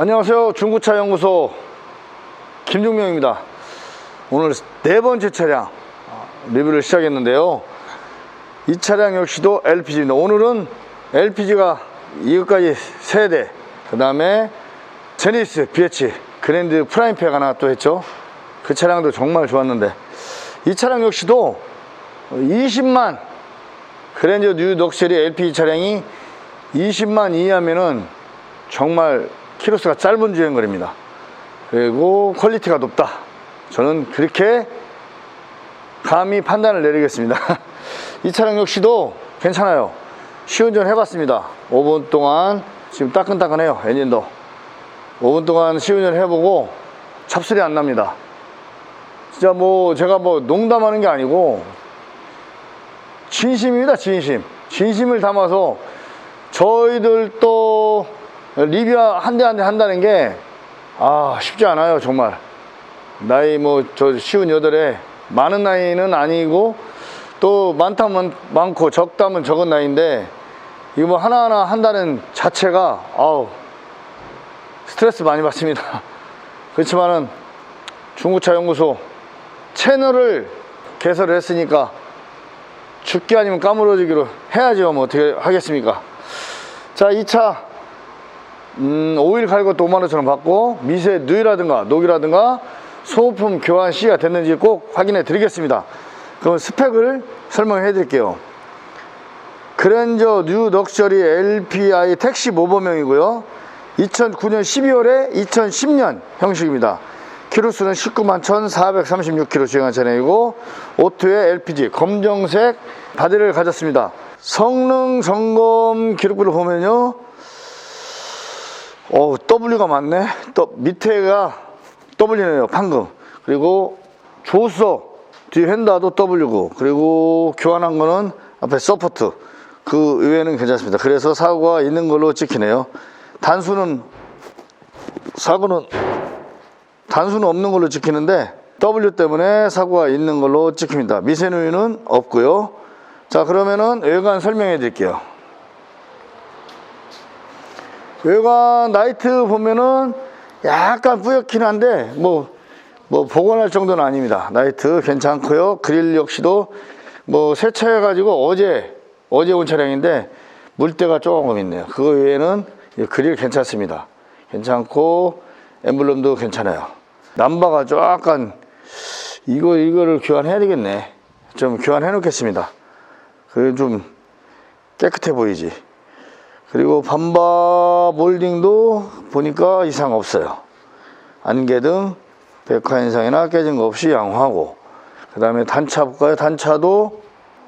안녕하세요. 중고차 연구소 김종명입니다. 오늘 네 번째 차량 아, 리뷰를 시작했는데요. 이 차량 역시도 LPG입니다. 오늘은 LPG가 이것까지 세대 그 다음에 제니스 BH 그랜드 프라임팩 하나 또 했죠. 그 차량도 정말 좋았는데 이 차량 역시도 20만 그랜저 뉴 럭셔리 LPG 차량이 20만 이하면은 정말 키로수가 짧은 주행거리입니다. 그리고 퀄리티가 높다. 저는 그렇게 감히 판단을 내리겠습니다. 이 차량 역시도 괜찮아요. 시운전 해봤습니다. 5분 동안 지금 따끈따끈해요. 엔진도. 5분 동안 시운전 해보고 잡소리 안 납니다. 진짜 뭐 제가 뭐 농담하는 게 아니고 진심입니다. 진심. 진심을 담아서 저희들도 리뷰 한대 한 대 한다는 게 아, 쉽지 않아요, 정말. 나이 뭐 저 쉬운 여덟에 많은 나이는 아니고 또 많다면 많고 적다면 적은 나이인데 이거 뭐 하나하나 한다는 자체가 아우 스트레스 많이 받습니다. 그렇지만은 중고차 연구소 채널을 개설을 했으니까 죽기 아니면 까무러지기로 해야죠. 뭐 어떻게 하겠습니까? 자, 2차 음, 오일 갈것도 5만 원처럼 받고 미세 누이라든가 녹이라든가 소모품 교환 시가 됐는지 꼭 확인해 드리겠습니다. 그럼 스펙을 설명해 드릴게요. 그랜저 뉴 럭셔리 LPI 택시 모범형이고요. 2009년 12월에 2010년 형식입니다. 키로수는 19만 1,436km 주행한 차량이고 오토의 LPG 검정색 바디를 가졌습니다. 성능 점검 기록부를 보면요. 어, W가 많네. 또 밑에가 W네요. 방금. 그리고 조수석 뒤 휀다도 W고 그리고 교환한 거는 앞에 서포트. 그 외에는 괜찮습니다. 그래서 사고가 있는 걸로 찍히네요. 단수는 사고는 단수는 없는 걸로 찍히는데 W 때문에 사고가 있는 걸로 찍힙니다. 미세누이는 없고요. 자 그러면은 외관 설명해 드릴게요. 외관 나이트 보면은 약간 뿌옇긴 한데 뭐, 뭐 복원할 정도는 아닙니다. 나이트 괜찮고요. 그릴 역시도 뭐 세차해 가지고 어제 어제 온 차량인데 물때가 조금 있네요. 그거 외에는 이 그릴 괜찮습니다. 괜찮고 엠블럼도 괜찮아요. 남바가 약간 이거 이거를 교환해야 되겠네. 좀 교환해 놓겠습니다. 그게 좀 깨끗해 보이지. 그리고 반바 몰딩도 보니까 이상 없어요. 안개 등 백화 인상이나 깨진 거 없이 양호하고 그 다음에 단차 볼까요? 단차도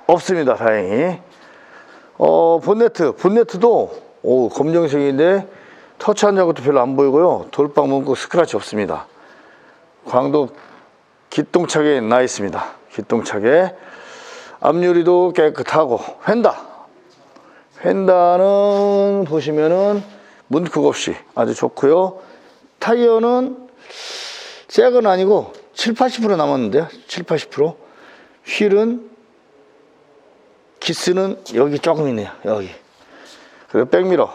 없습니다. 다행히. 어 본네트 본네트도 오 검정색인데 터치한 자국도 별로 안 보이고요. 돌빵 문구 스크래치 없습니다. 광도 기똥차게 나 있습니다. 기똥차게 앞유리도 깨끗하고 휀다 휀다는 보시면은 문콕 없이 아주 좋고요. 타이어는 새건 아니고 7, 80% 남았는데요. 7, 80%. 휠은 기스는 여기 조금 있네요. 여기. 그리고 백미러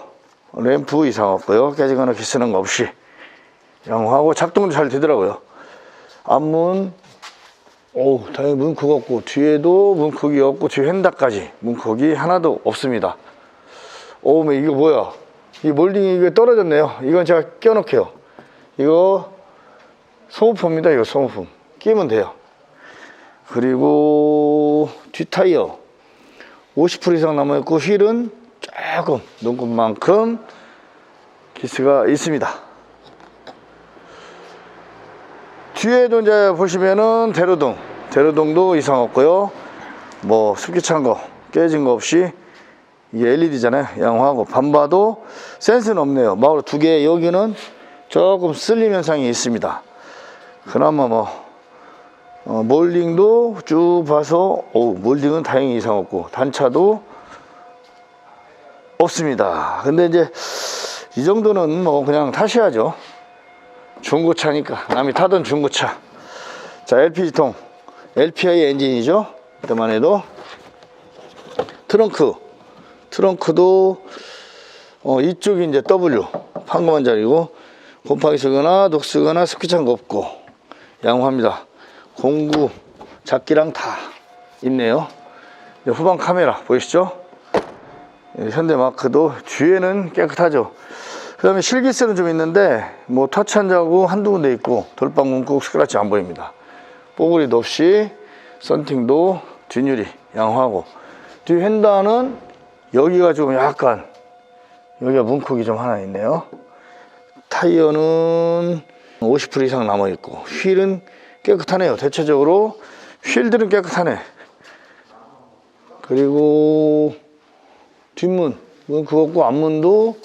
램프 이상 없고요. 깨지거나 기스는 거 없이 양호하고 작동도 잘 되더라고요. 앞문 오 다행히 문콕 없고 뒤에도 문콕이 없고 뒤 휀다까지 문콕이 하나도 없습니다. 오 이거 뭐야? 이 몰딩이 이거 떨어졌네요. 이건 제가 껴놓게요. 이거 소모품입니다. 이거 소모품 끼면 돼요. 그리고 뒷 타이어 50% 이상 남아있고 휠은 조금 눈곱만큼 기스가 있습니다. 뒤에도 이제 보시면은 대로등, 대로등도 이상 없고요. 뭐 습기 찬 거, 깨진 거 없이 이게 LED잖아요. 양호하고 반바도 센스는 없네요. 마우로 두 개, 여기는 조금 쓸림 현상이 있습니다. 그나마 뭐 어, 몰딩도 쭉 봐서 오 몰딩은 다행히 이상 없고 단차도 없습니다. 근데 이제 이 정도는 뭐 그냥 타셔야죠. 중고차니까 남이 타던 중고차. 자 LPG통 LPI 엔진이죠. 그때만 해도 트렁크 트렁크도 어, 이쪽이 이제 W 판금한 자리고 곰팡이 쓰거나 녹 쓰거나 습기 찬 거 없고 양호합니다. 공구 잡기랑 다 있네요. 네, 후방 카메라 보이시죠? 예, 현대 마크도 뒤에는 깨끗하죠. 그 다음에 실기스는 좀 있는데 뭐 터치 한 자국 한두 군데 있고 돌방 문콕 스크래치 안 보입니다. 뽀글이도 없이 썬팅도 뒷유리 양호하고 뒤 휀다는 여기가 좀 약간 여기가 문콕이 좀 하나 있네요. 타이어는 50% 이상 남아 있고 휠은 깨끗하네요. 대체적으로 휠들은 깨끗하네. 그리고 뒷문 문 그거고 앞문도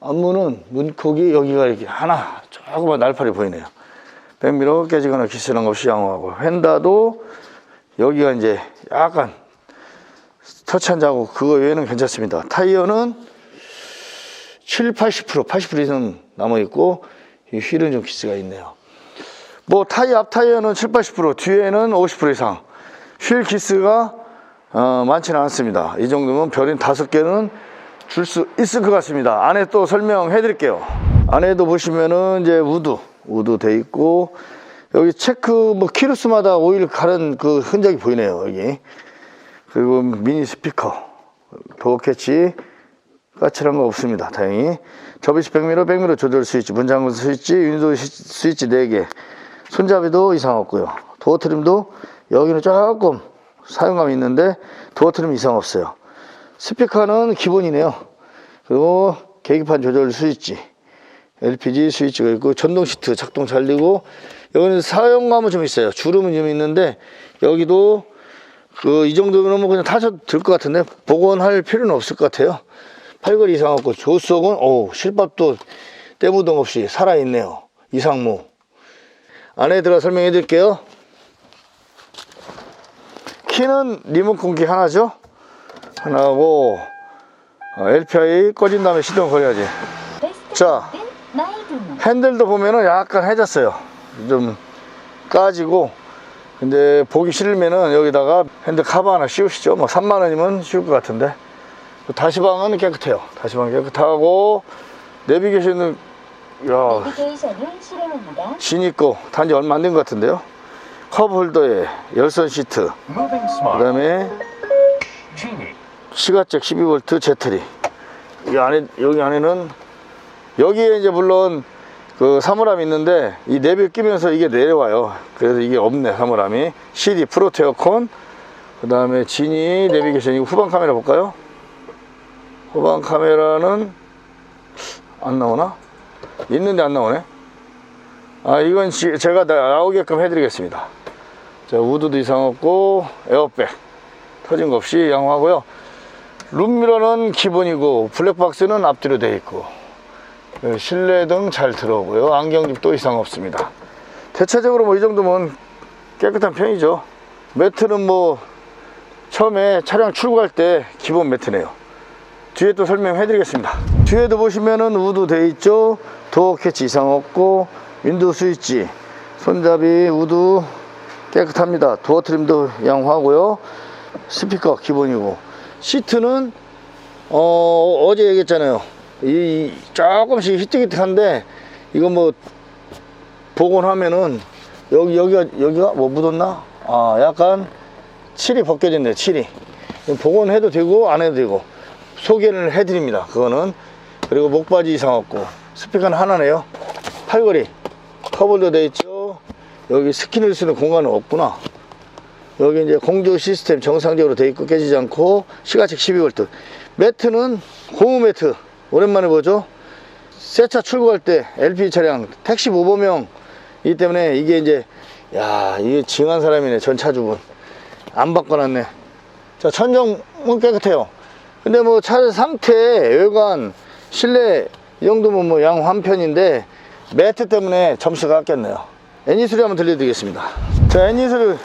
앞문은 문콕이 여기가 이렇게 하나 조그만 날파리 보이네요. 백미러 깨지거나 기스난 없이 양호하고 휀다도 여기가 이제 약간 터치 한 자국 그거 외에는 괜찮습니다. 타이어는 7, 80% 80% 이상 남아 있고 이 휠은 좀 기스가 있네요. 뭐 타이어 앞 타이어는 7, 80% 뒤에는 50% 이상 휠 기스가 어, 많지는 않습니다. 이 정도면 별인 다섯 개는 줄 수 있을 것 같습니다. 안에 또 설명해 드릴게요. 안에도 보시면은 이제 우드, 우드 돼 있고, 여기 체크 뭐 키루스마다 오일 가른 그 흔적이 보이네요, 여기. 그리고 미니 스피커, 도어 캐치, 까칠한 거 없습니다, 다행히. 접이식 백미러, 백미러 조절 스위치, 문잠금 스위치, 윈도우 시- 스위치 4개. 손잡이도 이상 없고요. 도어 트림도 여기는 조금 사용감이 있는데 도어 트림 이상 없어요. 스피커는 기본이네요. 그리고 계기판 조절 스위치, LPG 스위치가 있고 전동 시트 작동 잘 되고 여기는 사용감은 좀 있어요. 주름은 좀 있는데 여기도 그 이 정도면 뭐 그냥 타셔도 될 것 같은데 복원할 필요는 없을 것 같아요. 팔걸이 이상 없고 조수석은 오 실밥도 때무동 없이 살아 있네요. 이상무 안에 들어 설명해 드릴게요. 키는 리모컨 키 하나죠. 하나고 어, LPI 꺼진 다음에 시동 걸어야지. 자. 핸들도 보면은 약간 해졌어요. 좀 까지고. 근데 보기 싫으면은 여기다가 핸들 카바 하나 씌우시죠. 뭐 3만 원이면 씌울 것 같은데. 다시방은 깨끗해요. 다시방 깨끗하고 내비게이션은 야거 단지 얼마 안 된 것 같은데요. 컵 홀더에 열선 시트, 그. 다음에. 시가잭 12V 제트리. 이 안에 여기 안에는 여기에 이제 물론 그 사물함이 있는데 이 내비 끼면서 이게 내려와요. 그래서 이게 없네 사물함이. CD 프로테 어컨. 그 다음에 지니 내비게이션 이거 후방 카메라 볼까요? 후방 카메라는 안 나오나? 있는데 안 나오네. 아 이건 지- 제가 나- 나오게끔 해드리겠습니다. 자 우드도 이상 없고 에어백 터진 거 없이 양호하고요. 룸미러는 기본이고 블랙박스는 앞뒤로 되어 있고 예, 실내등 잘 들어오고요. 안경집도 이상 없습니다. 대체적으로 뭐 이 정도면 깨끗한 편이죠. 매트는 뭐 처음에 차량 출고할 때 기본 매트네요. 뒤에 또 설명해 드리겠습니다. 뒤에도 보시면은 우드 돼 있죠. 도어 캐치 이상 없고 윈도우 스위치, 손잡이, 우드 깨끗합니다. 도어 트림도 양호하고요. 스피커 기본이고 시트는 어, 어제 얘기했잖아요. 이, 이 조금씩 희뜩희뜩한데 이거 뭐 복원하면은 여기 여기가 여기가 뭐 묻었나? 아 약간 칠이 벗겨졌네요. 칠이 복원해도 되고 안 해도 되고 소개를 해드립니다. 그거는 그리고 목바지 이상 없고 스피커는 하나네요. 팔걸이 커버도 돼 있죠. 여기 스킨을 쓰는 공간은 없구나. 여기 이제 공조 시스템 정상적으로 돼 있고 깨지지 않고 시가책 12V 매트는 고무 매트 오랜만에 보죠? 새 차 출고할 때 LP 차량 택시 모범형. 이기 때문에 이게 이제 야 이게 징한 사람이네 전 차주분 안 바꿔놨네. 자 천정은 깨끗해요. 근데 뭐 차 상태 외관 실내 이 정도면 뭐 양 한편인데 매트 때문에 점수가 깎였네요. 엔진 소리 한번 들려드리겠습니다. 자 엔진 소리.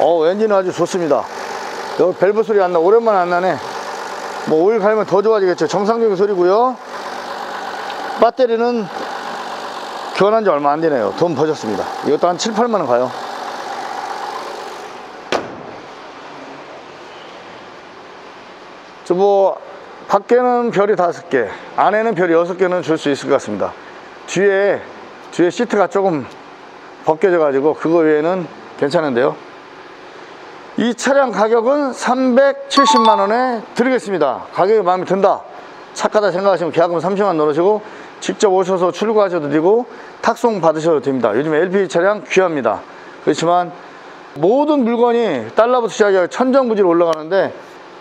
어 엔진은 아주 좋습니다. 여기 밸브 소리 안 나 오랜만에 안 나네 뭐 오일 갈면 더 좋아지겠죠. 정상적인 소리고요. 배터리는 교환한 지 얼마 안 되네요. 돈 버셨습니다. 이것도 한 7, 8만 원 가요. 저뭐 밖에는 별이 다섯 개 안에는 별이 여섯 개는 줄 수 있을 것 같습니다. 뒤에 뒤에 시트가 조금 벗겨져 가지고 그거 외에는 괜찮은데요. 이 차량 가격은 370만 원에 드리겠습니다. 가격이 마음에 든다. 착하다 생각하시면 계약금 30만 원 넣으시고 직접 오셔서 출고하셔도 되고 탁송 받으셔도 됩니다. 요즘 LPG 차량 귀합니다. 그렇지만 모든 물건이 달러부터 시작해 천정부지로 올라가는데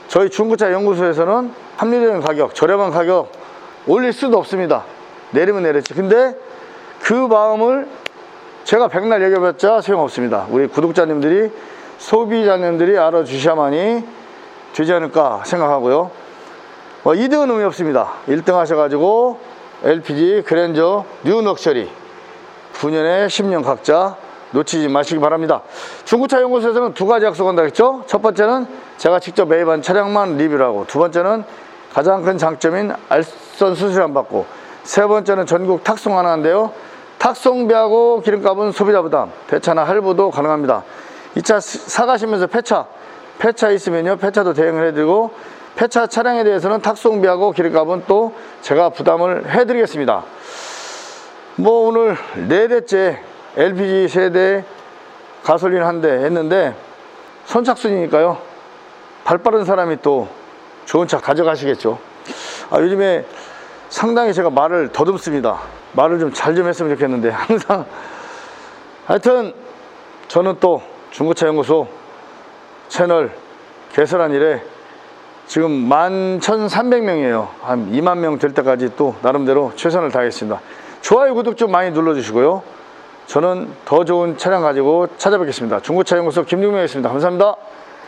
저희 중고차 연구소에서는 합리적인 가격, 저렴한 가격 올릴 수도 없습니다. 내리면 내렸지. 근데 그 마음을 제가 백날 얘기해봤자 소용없습니다. 우리 구독자님들이 소비자님들이 알아주셔야만이 되지 않을까 생각하고요. 뭐 2등은 의미 없습니다. 1등 하셔가지고 LPG 그랜저 뉴 럭셔리 9년에 10년 각자 놓치지 마시기 바랍니다. 중고차 연구소에서는 두 가지 약속한다 했죠. 첫 번째는 제가 직접 매입한 차량만 리뷰를 하고 두 번째는 가장 큰 장점인 알선 수술 안 받고 세 번째는 전국 탁송 하나인데요. 탁송비하고 기름값은 소비자 부담, 대차나 할부도 가능합니다. 이 차 사가시면서 폐차, 폐차 있으면요, 폐차도 대행을 해드리고, 폐차 차량에 대해서는 탁송비하고 기름값은 또 제가 부담을 해드리겠습니다. 뭐 오늘 네 대째 LPG 세대 가솔린 한 대 했는데 선착순이니까요. 발 빠른 사람이 또 좋은 차 가져가시겠죠. 아, 요즘에 상당히 제가 말을 더듬습니다. 말을 좀 잘좀 했으면 좋겠는데 항상 하여튼 저는 또 중고차 연구소 채널 개설한 이래 지금 11,300명이에요. 한 2만 명 될 때까지 또 나름대로 최선을 다하겠습니다. 좋아요, 구독 좀 많이 눌러주시고요. 저는 더 좋은 차량 가지고 찾아뵙겠습니다. 중고차 연구소 김용명이었습니다. 감사합니다.